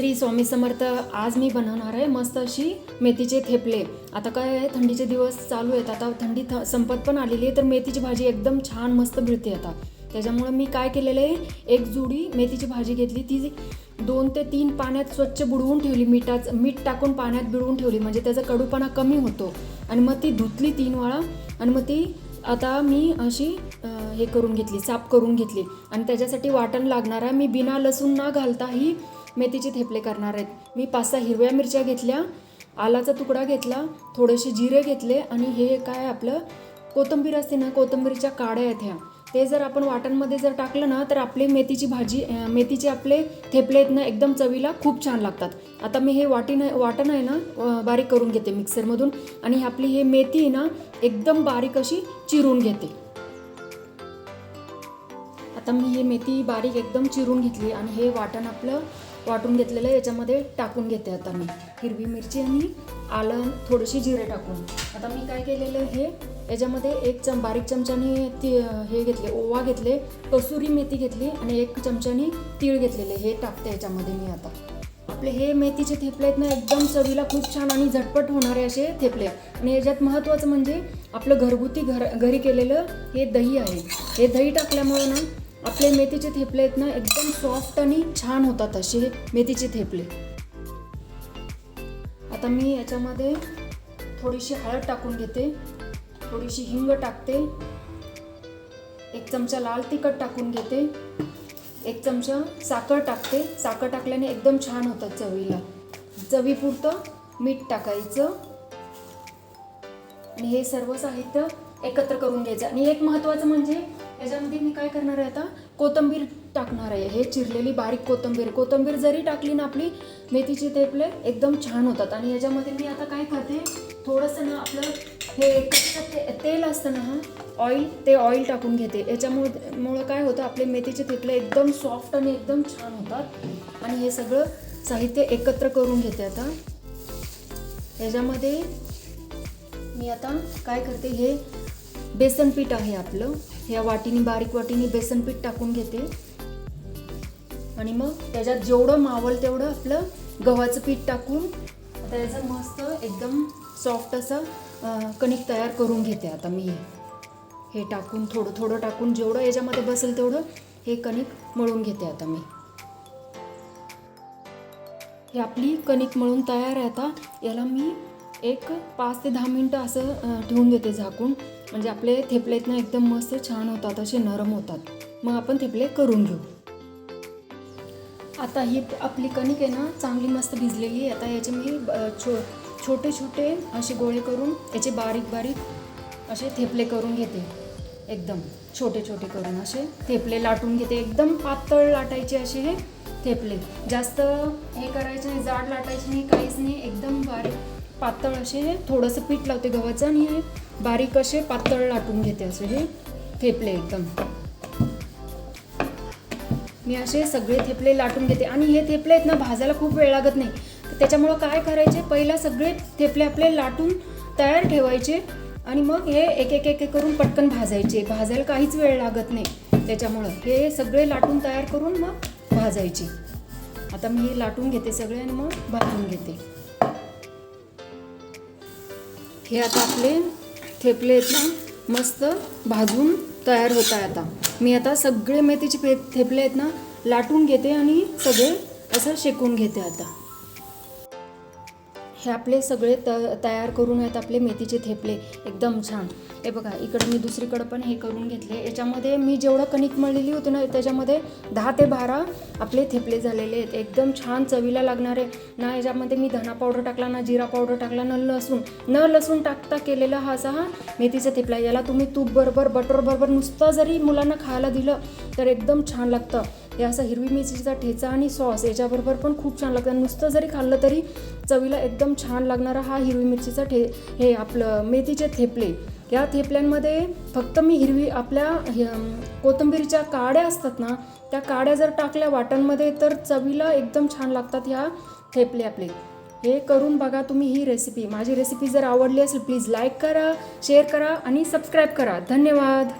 श्री स्वामी समर्थ आज मी बनवणार आहे मस्त अशी मेथीचे थेपले. आता काय आहे? थंडीचे दिवस चालू आहेत. आता थंडी थ संपत पण आलेली आहे तर मेथीची भाजी एकदम छान मस्त मिळते आता. त्याच्यामुळं मी काय केलेलं आहे? एक जुडी मेथीची भाजी घेतली. ती दोन ते तीन पाण्यात स्वच्छ बुडवून ठेवली. मिठाचं मीठ टाकून पाण्यात बुडवून ठेवली. म्हणजे त्याचा कडूपणा कमी होतो. आणि मग ती धुतली तीन वेळा. आणि मग ती आता मी अशी हे करून घेतली साफ करून घेतली. आणि त्याच्यासाठी वाटण लागणार आहे. मी बिना लसूण न घालता ही मेथीचे थेपले करणार आहेत. मी पाच सहा हिरव्या मिरच्या घेतल्या आलाचा तुकडा घेतला थोडेसे जिरे घेतले आणि हे काय आपलं कोथिंबीर असते ना कोथिंबीरच्या काड्या आहेत ह्या. ते जर आपण वाटणमध्ये जर टाकलं ना तर आपली मेथीची भाजी मेथीचे आपले थेपले आहेत ना एकदम चवीला खूप छान लागतात. आता मी हे वाटीन वाटण आहे ना बारीक करून घेते मिक्सरमधून आणि आपली हे मेथी आहे ना एकदम बारीक अशी चिरून घेते. आता मी हे मेथी बारीक एकदम चिरून घेतली आणि हे वाटण आपलं वाटून घेतलेलं याच्यामध्ये टाकून घेते आता मी. हिरवी मिरची आणि आलं थोडीशी जिरे टाकून. आता मी काय केलेलं हे याच्यामध्ये एक चम बारीक चमच्याने ती हे घेतले ओवा घेतले कसुरी मेथी घेतली आणि एक चमच्याने तीळ घेतलेले हे टाकते याच्यामध्ये मी आता. आपले हे मेथीचे थेपले आहेत ना एकदम चवीला खूप छान आणि झटपट होणारे असे थेपले. आणि याच्यात महत्त्वाचं म्हणजे आपलं घरगुती घर घरी केलेलं हे दही आहे. हे दही टाकल्यामुळे ना आपले मेथीचे थेपले आहेत ना एकदम सॉफ्ट आणि छान होतात असे मेथीचे थेपले. आता मी याच्यामध्ये थोडीशी हळद टाकून घेते थोडीशी हिंग टाकते एक चमचा लाल तिखट टाकून घेते एक चमचा साखर टाकते. साखर टाकल्याने एकदम छान होतात चवीला. चवीपुरतं मीठ टाकायचं. आणि हे सर्व साहित्य एकत्र करून घ्यायचं. आणि एक महत्त्वाचं म्हणजे याच्यामध्ये मी काय करणार आहे आता? कोथिंबीर टाकणार आहे. हे चिरलेली बारीक कोथिंबीर. कोथिंबीर जरी टाकली ना आपली मेथीचे तेपले एकदम छान होतात. आणि याच्यामध्ये मी आता काय करते? थोडंसं ना आपलं हे ते तेल असतं ना ऑइल ते ऑइल टाकून घेते. याच्यामुळे मुळं काय होतं? आपले मेथीचे तेपले एकदम सॉफ्ट आणि एकदम छान होतात. आणि हे सगळं साहित्य एकत्र करून घेते आता. याच्यामध्ये मी आता काय करते हे बेसन पीठ आहे आपलं. ह्या वाटीने बारीक वाटीने बेसन पीठ टाकून घेते. आणि मग त्याच्यात जेवढं मावल तेवढं आपलं गव्हाचं पीठ टाकून आता याचं मस्त एकदम सॉफ्ट असं कणिक तयार करून घेते आता मी हे. हे टाकून थोडं थोडं टाकून जेवढं याच्यामध्ये बसेल तेवढं हे कणिक मळून घेते आता मी. हे आपली कणिक मळून तयार आहे आता. याला मी एक पाच ते दहा मिनटं असं ठेवून देते झाकून. म्हणजे आपले थेपले एकदम मस्त छान होतात असे नरम होतात. मग आपण थेपले करून घेऊ. आता ही आपली कणिक आहे ना चांगली मस्त भिजलेली आहे. आता याचे मी छो छोटे छोटे असे गोळे करून याचे बारीक बारीक असे थेपले करून घेते. एकदम छोटे छोटे करून असे थेपले लाटून घेते. एकदम पातळ लाटायचे असे हे थेपले. जास्त हे करायचे नाही जाड लाटायचे नाही काहीच नाही. एकदम बारीक पातळ असे हे थोडंसं पीठ लावते गव्हाचं आणि हे बारीक असे पातळ लाटून घेते असे हे थेपले एकदम. मी असे सगळे थेपले लाटून घेते. आणि हे थेपले आहेत ना भाजायला खूप वेळ लागत नाही. त्याच्यामुळं काय करायचे पहिला सगळे थेपले आपले लाटून तयार ठेवायचे आणि मग हे एक एक एक एक करून पटकन भाजायचे. भाजायला काहीच वेळ लागत नाही. त्याच्यामुळं हे सगळे लाटून तयार करून मग भाजायचे. आता मी हे लाटून घेते सगळे आणि मग भाजून घेते. हे आता आपले थेपले आहेत ना मस्त भाजून तयार होत आहे आता. मी आता सगळे मेथीचे पे थेपले आहेत ना लाटून घेते आणि सगळे असं शेकून घेते आता. हे आपले सगळे त तयार करून आहेत आपले मेथीचे थेपले. एकदम छान. हे बघा इकडे मी दुसरीकडं पण हे करून घेतले. याच्यामध्ये मी जेवढं कणिक मळलेली होती ना त्याच्यामध्ये दहा ते बारा आपले थेपले झालेले आहेत. एकदम छान चवीला लागणारे. ना याच्यामध्ये मी धना पावडर टाकला ना जिरा पावडर टाकला ना लसूण. न लसूण टाकता केलेला हा असा हा मेथीचा थेपला. याला तुम्ही तूप बरोबर बटर बरोबर नुसतं जरी मुलांना खायला दिलं तर एकदम छान लागतं. हे असं हिरवी मिरचीचा ठेचा आणि सॉस याच्याबरोबर पण खूप छान लागतं नुसतं जरी खाल्लं तरी चवीला एकदम छान लागणारा हा हिरवी मिरचीचा ठे हे आपलं मेथीचे थेपले. या थेपल्यांमध्ये फक्त मी हिरवी आपल्या कोथंबीरीच्या काड्या असतात ना त्या काड्या जर टाकल्या वाटणमध्ये तर चवीला एकदम छान लागतात ह्या थेपले आपले. हे करून बघा तुम्ही ही रेसिपी माझी रेसिपी जर आवडली असेल प्लीज लाईक करा शेअर करा आणि सबस्क्राईब करा. धन्यवाद.